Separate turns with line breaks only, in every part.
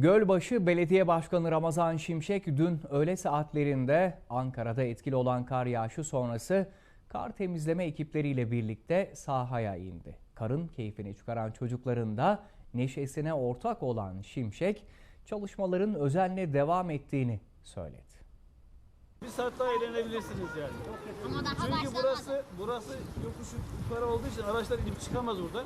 Gölbaşı Belediye Başkanı Ramazan Şimşek dün öğle saatlerinde Ankara'da etkili olan kar yağışı sonrası kar temizleme ekipleriyle birlikte sahaya indi. Karın keyfini çıkaran çocukların da neşesine ortak olan Şimşek çalışmaların özenle devam ettiğini söyledi.
Bir saat daha eğlenebilirsiniz yani.
Ama daha
Çünkü
başlamadı.
burası burası yokuş yukarı olduğu için araçlar inip çıkamaz buradan.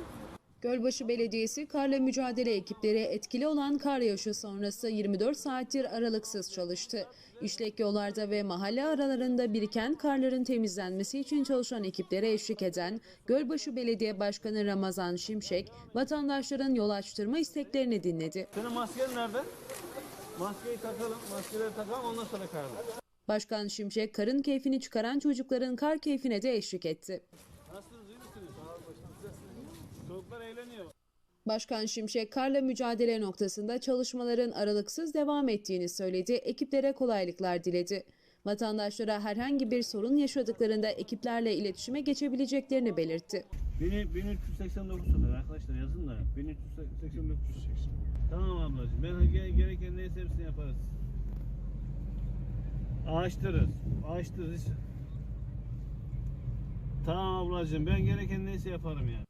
Gölbaşı Belediyesi karla mücadele ekipleri etkili olan kar yağışı sonrası 24 saattir aralıksız çalıştı. İşlek yollarda ve mahalle aralarında biriken karların temizlenmesi için çalışan ekiplere eşlik eden Gölbaşı Belediye Başkanı Ramazan Şimşek, vatandaşların yol açtırma isteklerini dinledi.
Senin masken nerede? Maskeyi takalım, maskeleri takalım ondan sonra karla.
Başkan Şimşek, karın keyfini çıkaran çocukların kar keyfine de eşlik etti.
Nasılsınız, iyi misiniz? Çocuklar eğleniyor.
Başkan Şimşek karla mücadele noktasında çalışmaların aralıksız devam ettiğini söyledi, ekiplere kolaylıklar diledi. Vatandaşlara herhangi bir sorun yaşadıklarında ekiplerle iletişime geçebileceklerini belirtti.
1389 soruyor arkadaşlar yazın da. 1389. Tamam ablacığım. Ben ge- gereken neyse hepsini yaparız. Ağaçtırız. Ağaçtırız. Tamam ablacığım ben gereken neyse yaparım yani.